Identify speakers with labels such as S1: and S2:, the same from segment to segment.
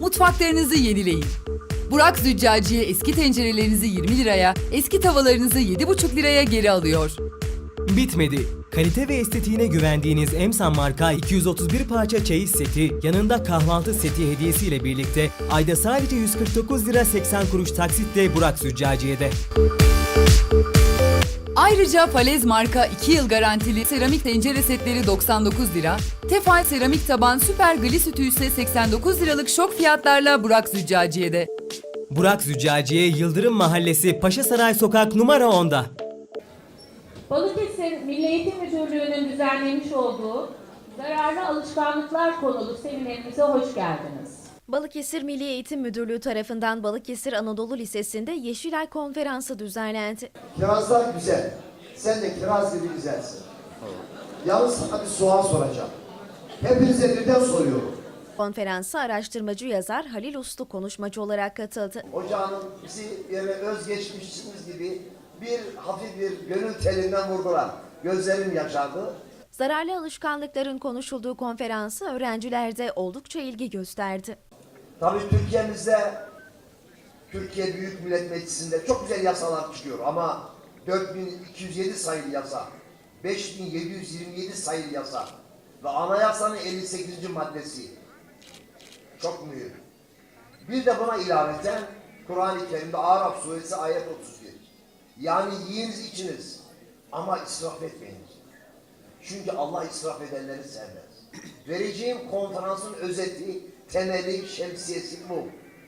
S1: Mutfaklarınızı yenileyin. Burak Züccaciye eski tencerelerinizi 20 liraya, eski tavalarınızı 7,5 liraya geri alıyor.
S2: Bitmedi. Kalite ve estetiğine güvendiğiniz Emsan marka 231 parça çeyiz seti, yanında kahvaltı seti hediyesiyle birlikte ayda sadece 149 lira 80 kuruş taksitle Burak Züccaciye'de.
S1: Ayrıca Falez marka 2 yıl garantili seramik tencere setleri 99 lira, Tefal seramik taban süper glis ütü ise 89 liralık şok fiyatlarla Burak Züccaciye'de.
S2: Burak Züccaciye Yıldırım Mahallesi Paşasaray Sokak numara 10'da.
S3: Balıkesir Milli Eğitim Müdürlüğü'nün düzenlemiş olduğu zararlı alışkanlıklar konulu seminerimize hoş geldiniz.
S4: Balıkesir Milli Eğitim Müdürlüğü tarafından Balıkesir Anadolu Lisesi'nde Yeşilay Konferansı düzenlendi.
S5: Kirazlar güzel. Sen de kiraz gibi güzelsin. Yalnız sana bir soğan soracağım. Hepinize birden soruyorum.
S4: Konferansa araştırmacı yazar Halil Uslu konuşmacı olarak katıldı.
S5: Ocağının bizi yere özgeçmişimiz gibi bir hafif bir gönül telinden vurdular. Gözlerim yaşardı.
S4: Zararlı alışkanlıkların konuşulduğu konferansı öğrencilerde oldukça ilgi gösterdi.
S5: Tabii Türkiye'mizde Türkiye Büyük Millet Meclisi'nde çok güzel yasalar çıkıyor ama 4207 sayılı yasa, 5727 sayılı yasa ve anayasanın 58. maddesi çok mühim. Bir de buna ilaveten Kur'an-ı Kerim'de Araf suresi ayet 31. Yani yiyiniz içiniz ama israf etmeyiniz. Çünkü Allah israf edenleri sevmez. Vereceğim konferansın özeti, temeli, şemsiyesi bu.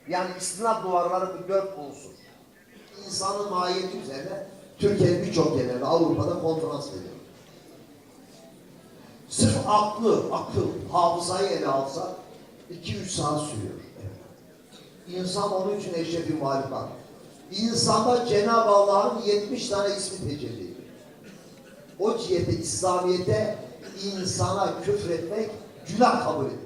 S5: Yani istinad duvarları bu dört unsur. İnsanın mahiyeti üzerine Türkiye'nin birçok yerlerinde Avrupa'da konferans veriyor. Sırf aklı, akıl, hafızayı ele alsa 2-3 saat sürüyor. İnsan onun için eşrefi mahlukat. İnsanda Cenab-ı Allah'ın 70 tane ismi tecelli. O cihete İslamiyet'e insana küfretmek günah kabul edilir.